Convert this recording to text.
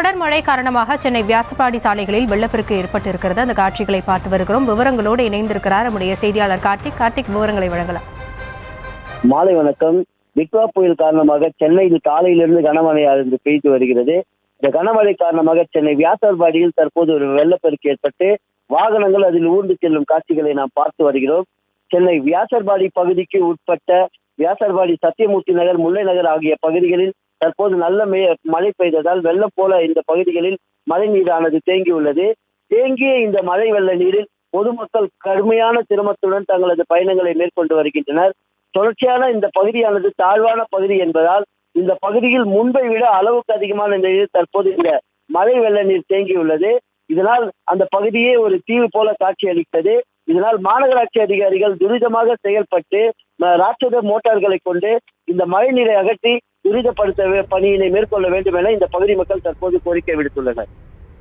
கனமழை காரணமாக சென்னை வியாசப்பாடி சாலைகளில் வெள்ளப்பெருக்கு ஏற்பட்டிருக்கிறது. அந்த காட்சிகளை பார்த்து வருகிறோம். விவரங்களோடு இணைந்திருக்கிறார் நம்முடைய செய்தியாளர் கார்த்திக். கார்த்திக் விவரங்களை வழங்கலாம். மாலை வணக்கம். விக்வா புயல் காரணமாக சென்னையில் காலையிலிருந்து கனமழையானது பெய்து வருகிறது. இந்த கனமழை காரணமாக சென்னை வியாசர்பாடியில் தற்போது ஒரு வெள்ளப்பெருக்கு ஏற்பட்டு வாகனங்கள் அதில் ஊர்ந்து செல்லும் காட்சிகளை நாம் பார்த்து வருகிறோம். சென்னை வியாசர்பாடி பகுதிக்கு உட்பட்ட வியாசர்பாடி சத்தியமூர்த்தி நகர் முல்லை நகர் ஆகிய பகுதிகளில் தற்போது நல்ல மழை பெய்ததால் வெள்ளம் போல இந்த பகுதிகளில் மழை நீரானது தேங்கியுள்ளது. தேங்கிய இந்த மழை வெள்ள நீரில் பொதுமக்கள் கடுமையான சிரமத்துடன் தங்களது பயணங்களை மேற்கொண்டு வருகின்றனர். தொடர்ச்சியான இந்த பகுதியானது தாழ்வான பகுதி என்பதால் இந்த பகுதியில் முன்பை விட அளவுக்கு அதிகமான நிலையில் தற்போது இந்த மழை வெள்ள நீர் தேங்கியுள்ளது. இதனால் அந்த பகுதியே ஒரு தீவு போல காட்சியளித்தது இதனால் மாநகராட்சி அதிகாரிகள் துரிதமாக செயல்பட்டு ராட்சத மோட்டார்களை கொண்டு இந்த மழை நீரை அகற்றி துரிதப்படுத்த வே- பணியினை மேற்கொள்ள வேண்டும் என இந்த பகுதி மக்கள் தற்போது கோரிக்கை விடுத்துள்ளனர்.